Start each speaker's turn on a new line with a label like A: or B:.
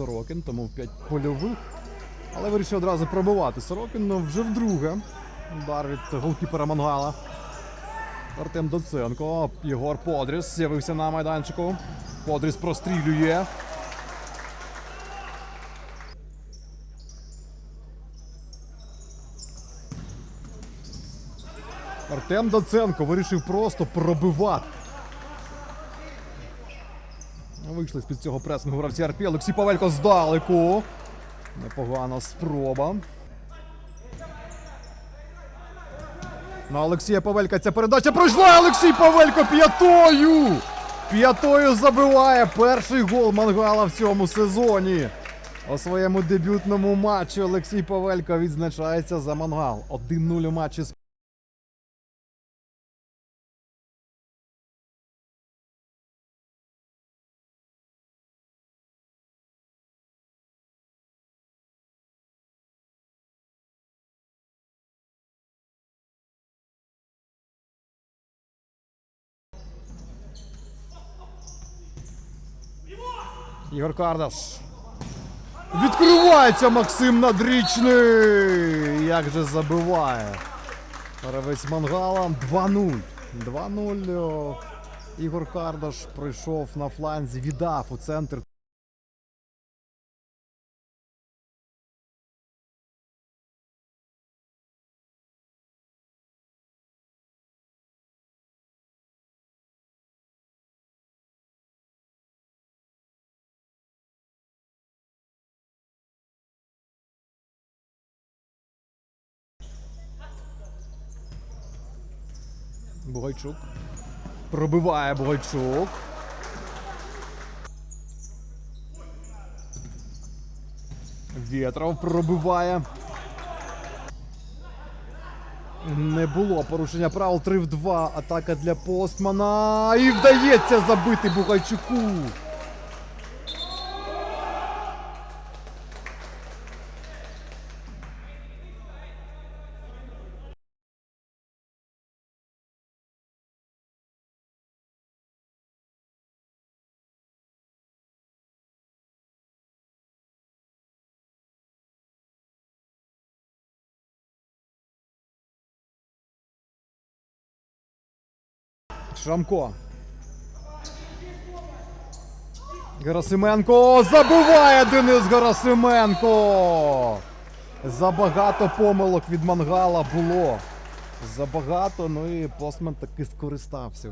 A: Сорокін, тому в 5 польових. Але вирішив одразу пробивати Сорокін, ну вже вдруге. Удар від голкіпера Мангала. Артем Доценко. Єгор Подріс з'явився на майданчику. Подріс прострілює. Артем Доценко вирішив просто пробивати. Вийшли з-під цього пресингу гравці РП. Олексій Павелько здалеку. Непогана спроба. На Олексія Павелька ця передача пройшла. Олексій Павелько п'ятою. П'ятою забиває перший гол Мангала в цьому сезоні. У своєму дебютному матчі Олексій Павелько відзначається за Мангал. 1-0 у матчі з Ігор Кардаш. Відкривається Максим Надрічний. Як же забиває. Перевець мангалом. 2-0. 2-0. Ігор Кардаш прийшов на фланзі, віддав у центр. Бугайчук. Пробиває Бугайчук. Вєтров пробиває. Не було порушення правил 3 в 2. Атака для Постмана. І вдається забити Бугайчуку. Шрамко. Герасименко забиває Денис Герасименко. Забагато помилок від мангала було. Забагато, ну і постмен таки скористався.